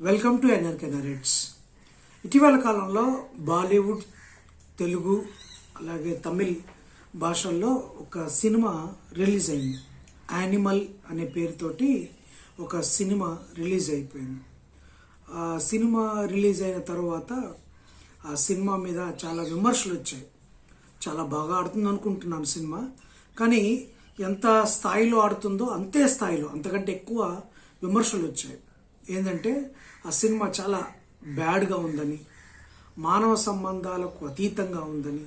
Welcome to NRK narrates ఇటీవల కాలంలో బాలీవుడ్ తెలుగు అలాగే తమిళ్ భాషల్లో ఒక సినిమా రిలీజ్ అయింది. యానిమల్ అనే పేరుతోటి ఒక సినిమా రిలీజ్ అయిపోయింది. ఆ సినిమా రిలీజ్ అయిన తర్వాత ఆ సినిమా మీద చాలా విమర్శలు వచ్చాయి. చాలా బాగా ఆడుతుంది అనుకుంటున్నాను సినిమా. కానీ ఎంత స్థాయిలో ఆడుతుందో అంతే స్థాయిలో అంతకంటే ఎక్కువ విమర్శలు వచ్చాయి. ఏంటంటే ఆ సినిమా చాలా బ్యాడ్గా ఉందని మానవ సంబంధాలకు అతీతంగా ఉందని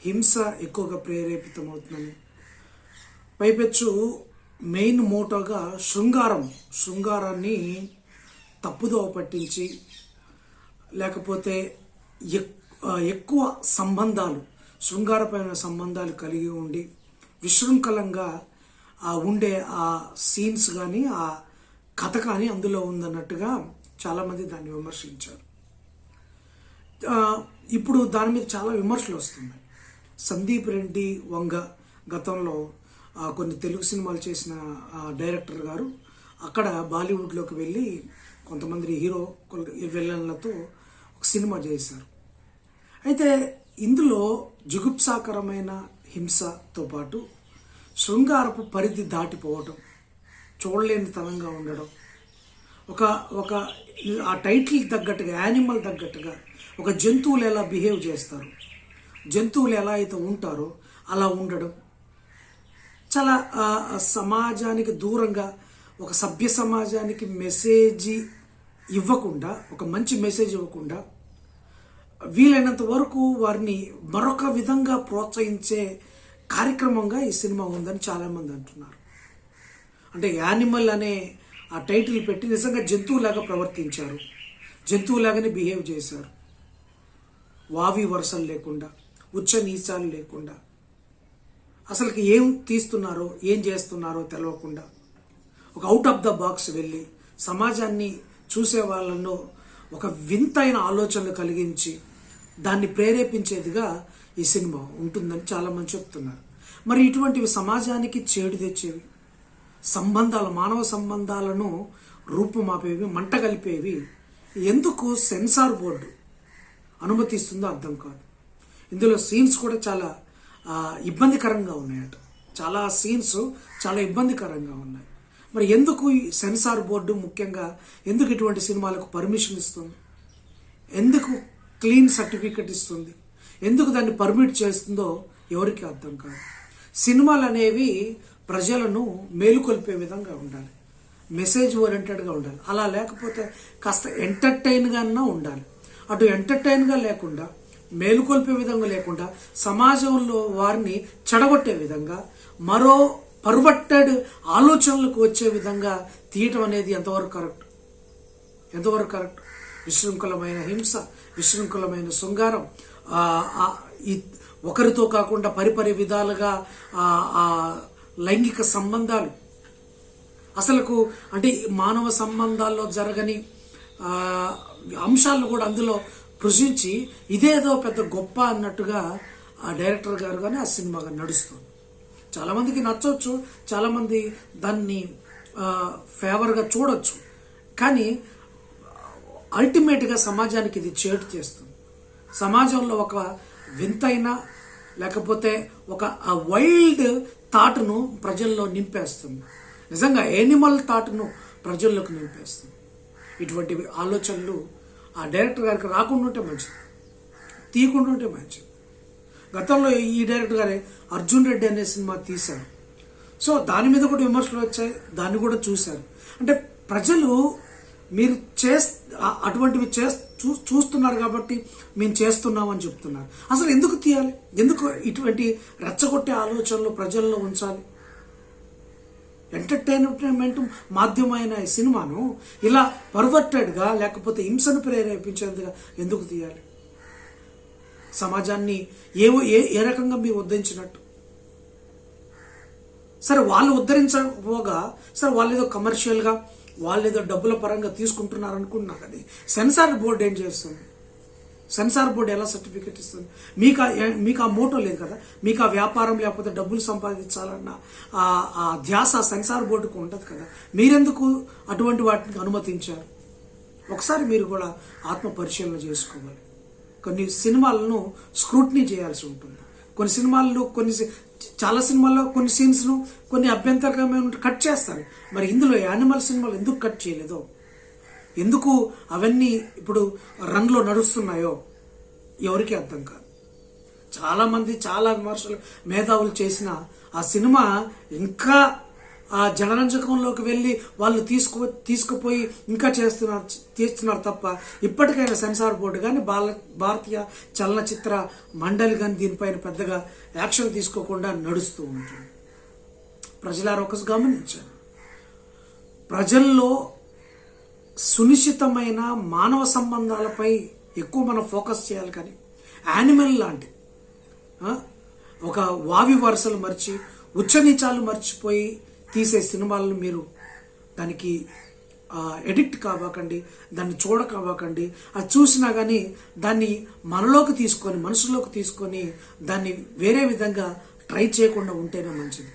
హింస ఎక్కువగా ప్రేరేపితమవుతుందని. పైపెచ్చు మెయిన్ మోటోగా శృంగారం శృంగారాన్ని తప్పుదోవ పట్టించి లేకపోతే ఎక్- ఎక్కువ సంబంధాలు శృంగారపరమైన సంబంధాలు కలిగి ఉండి విశృంఖలంగా ఆ ఉండే ఆ సీన్స్ కానీ ఆ కథ కానీ అందులో ఉందన్నట్టుగా చాలామంది దాన్ని విమర్శించారు. ఇప్పుడు దాని మీద చాలా విమర్శలు వస్తున్నాయి. సందీప్ రెడ్డి వంగ గతంలో కొన్ని తెలుగు సినిమాలు చేసిన డైరెక్టర్ గారు అక్కడ బాలీవుడ్లోకి వెళ్ళి కొంతమంది హీరో విలన్లతో ఒక సినిమా చేశారు. అయితే ఇందులో జుగుప్సాకరమైన హింసతో పాటు శృంగారపు పరిధి దాటిపోవటం చూడలేనితనంగా ఉండడం ఒక ఒక ఆ టైటిల్ తగ్గట్టుగా యానిమల్ తగ్గట్టుగా ఒక జంతువులు ఎలా బిహేవ్ చేస్తారు జంతువులు ఎలా అయితే ఉంటారో అలా ఉండడం. చాలా సమాజానికి దూరంగా ఒక సభ్య సమాజానికి మెసేజ్ ఇవ్వకుండా ఒక మంచి మెసేజ్ ఇవ్వకుండా వీలైనంత వరకు వారిని మరొక విధంగా ప్రోత్సహించే కార్యక్రమంగా ఈ సినిమా ఉందని చాలామంది అంటున్నారు. అంటే యానిమల్ అనే ఆ టైటిల్ పెట్టి నిజంగా జంతువులాగా ప్రవర్తించారు. జంతువులాగానే బిహేవ్ చేశారు. వావి వరుసలు లేకుండా ఉచ్చ నీచాలు లేకుండా. అసలుకి ఏం తీస్తున్నారో ఏం చేస్తున్నారో తెలవకుండా ఒక అవుట్ ఆఫ్ ద బాక్స్ వెళ్ళి సమాజాన్ని చూసే వాళ్ళను ఒక వింతైన ఆలోచనలు కలిగించి దాన్ని ప్రేరేపించేదిగా ఈ సినిమా ఉంటుందని చాలామంది చెప్తున్నారు. మరి ఇటువంటివి సమాజానికి చేడు తెచ్చేవి. సంబంధాలు మానవ సంబంధాలను రూపుమాపేవి మంట కలిపేవి. ఎందుకు సెన్సార్ బోర్డు అనుమతిస్తుందో అర్థం కాదు. ఇందులో సీన్స్ కూడా చాలా ఇబ్బందికరంగా ఉన్నాయట. చాలా సీన్స్ చాలా ఇబ్బందికరంగా ఉన్నాయి. మరి ఎందుకు ఈ సెన్సార్ బోర్డు ముఖ్యంగా ఎందుకు ఇటువంటి సినిమాలకు పర్మిషన్ ఇస్తుంది? ఎందుకు క్లీన్ సర్టిఫికెట్ ఇస్తుంది? ఎందుకు దాన్ని పర్మిట్ చేస్తుందో ఎవరికి అర్థం కాదు. సినిమాలు అనేవి ప్రజలను మేలుకొల్పే విధంగా ఉండాలి. మెసేజ్ ఓరియంటెడ్గా ఉండాలి. అలా లేకపోతే కాస్త ఎంటర్టైన్గా ఉండాలి. అటు ఎంటర్టైన్గా లేకుండా మేలుకొల్పే విధంగా లేకుండా సమాజంలో వారిని చెడగొట్టే విధంగా మరో పర్వట్టెడ్ ఆలోచనలకు వచ్చే విధంగా తీయటం అనేది ఎంతవరకు కరెక్ట్? ఎంతవరకు కరెక్ట్? విశృంఖలమైన హింస విశృంఖలమైన శృంగారం ఒకరితో కాకుండా పరిపరి విధాలుగా ఆ, లైంగిక సంబంధాలు. అసలుకు అంటే మానవ సంబంధాల్లో జరగని అంశాలను కూడా అందులో కృషించి ఇదేదో పెద్ద గొప్ప అన్నట్టుగా ఆ డైరెక్టర్ గారు కానీ ఆ సినిమా నడుస్తుంది. చాలామందికి నచ్చవచ్చు చాలామంది దాన్ని ఫేవర్గా చూడొచ్చు. కానీ అల్టిమేట్గా సమాజానికి ఇది చేటు చేస్తుంది. సమాజంలో ఒక వింతైన లేకపోతే ఒక వైల్డ్ థాట్ను ప్రజల్లో నింపేస్తుంది. నిజంగా యానిమల్ థాట్ను ప్రజల్లోకి నింపేస్తుంది. ఇటువంటి ఆలోచనలు ఆ డైరెక్టర్ గారికి రాకుండా ఉంటే మంచిది. తీయకుండా ఉంటే మంచిది. గతంలో ఈ డైరెక్టర్ గారే అర్జున్ రెడ్డి అనే సినిమా తీశారు. సో దాని మీద కూడా విమర్శలు వచ్చాయి దాన్ని కూడా చూశారు. అంటే ప్రజలు మీరు చేస్ అటువంటివి చే చూ చూస్తున్నారు కాబట్టి మేము చేస్తున్నామని చెప్తున్నారు. అసలు ఎందుకు తీయాలి? ఎందుకు ఇటువంటి రెచ్చగొట్టే ఆలోచనలు ప్రజల్లో ఉంచాలి? ఎంటర్టైన్మెంట్ మాధ్యమైన సినిమాను ఇలా పర్వర్టెడ్గా లేకపోతే హింసను ప్రేరేపించేందుగా ఎందుకు తీయాలి? సమాజాన్ని ఏవో ఏ ఏ రకంగా మీరు ఉద్ధరించినట్టు? సరే వాళ్ళు ఉద్ధరించకపోగా సరే వాళ్ళు ఏదో కమర్షియల్గా వాళ్ళు ఏదో డబ్బుల పరంగా తీసుకుంటున్నారు అనుకుంటున్నారు అది సెన్సార్ బోర్డు ఏం చేస్తుంది? సెన్సార్ బోర్డు ఎలా సర్టిఫికేట్ ఇస్తుంది? మీకు ఆ- ఏ- మీకు ఆ మోటో లేదు కదా? మీకు ఆ వ్యాపారం లేకపోతే డబ్బులు సంపాదించాలన్న ఆ ఆ ధ్యాస సెన్సార్ బోర్డుకు ఉండదు కదా? మీరెందుకు అటువంటి వాటిని అనుమతించారు? ఒకసారి మీరు కూడా ఆత్మ పరిశీలన చేసుకోవాలి. కొన్ని సినిమాలను స్క్రూట్నీ చేయాల్సి ఉంటుంది. కొన్ని సినిమాల్లో కొన్ని చాలా సినిమాల్లో కొన్ని సీన్స్ను కొన్ని అభ్యంతరకరమైన కట్ చేస్తారు. మరి ఇందులో యానిమల్ సినిమాలు ఎందుకు కట్ చేయలేదో? ఎందుకు అవన్నీ ఇప్పుడు రన్లో నడుస్తున్నాయో ఎవరికి అర్థం కాదు. చాలామంది చాలా విమర్శలు మేధావులు చేసిన ఆ సినిమా ఇంకా ఆ జనరంజకంలోకి వెళ్ళి వాళ్ళు తీసుకు తీసుకుపోయి ఇంకా చేస్తున్నారు తీస్తున్నారు తప్ప ఇప్పటికైనా సెన్సార్ బోర్డు కానీ బాల భారతీయ చలనచిత్ర మండలి కానీ దీనిపైన పెద్దగా యాక్షన్ తీసుకోకుండా నడుస్తూ ఉంటుంది. ప్రజలారు ఒక గమనించారు ప్రజల్లో సునిశ్చితమైన మానవ సంబంధాలపై ఎక్కువ మనం ఫోకస్ చేయాలి కానీ యానిమల్ లాంటి ఒక వావి వరుసలు మర్చి ఉచ్చనీచాలు మర్చిపోయి తీసే సినిమాలను మీరు దానికి ఎడిక్ట్ కావాకండి దాన్ని చూడకవ్వకండి అది చూసినా కానీ దాన్ని మనలోకి తీసుకొని మనసులోకి తీసుకొని దాన్ని వేరే విధంగా ట్రై చేయకుండా ఉంటేనే మంచిది.